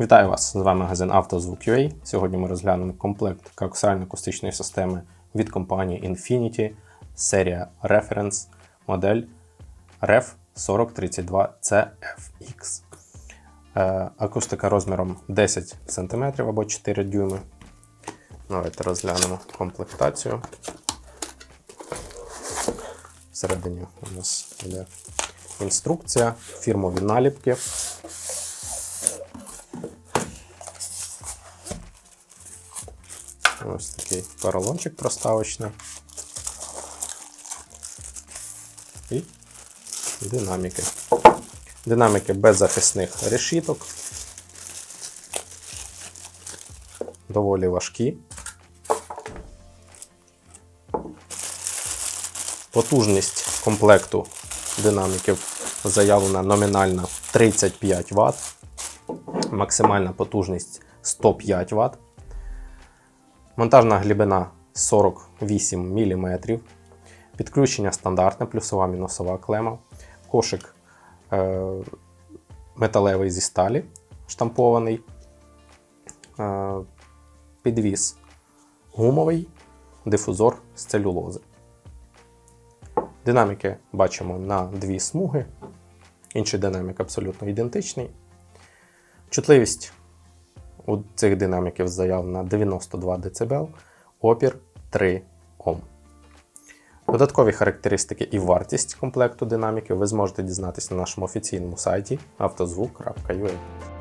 Вітаю вас! З вами магазин «Автозвук.UA». Сьогодні ми розглянемо комплект коаксіально-акустичної системи від компанії Infinity, серія Reference, модель REF 4032CFX. Е, Акустика розміром 10 см або 4 дюйми. Давайте розглянемо комплектацію. Всередині у нас йде інструкція, фірмові наліпки. Ось такий поролончик проставочний. І динаміки. Динаміки без захисних решіток. Доволі важкі. Потужність комплекту динаміків заявлена номінальна 35 Вт, максимальна потужність 105 Вт. Монтажна глибина 48 мм. Підключення стандартне, плюсова мінусова клема. Кошик е, металевий зі сталі штампований. Е, підвіс гумовий, дифузор з целюлози. Динаміки бачимо на дві смуги. Інший динамік абсолютно ідентичний. Чутливість у цих динаміків заявлено 92 дБ, опір 3 Ом. Додаткові характеристики і вартість комплекту динаміків ви зможете дізнатися на нашому офіційному сайті автозвук.ua.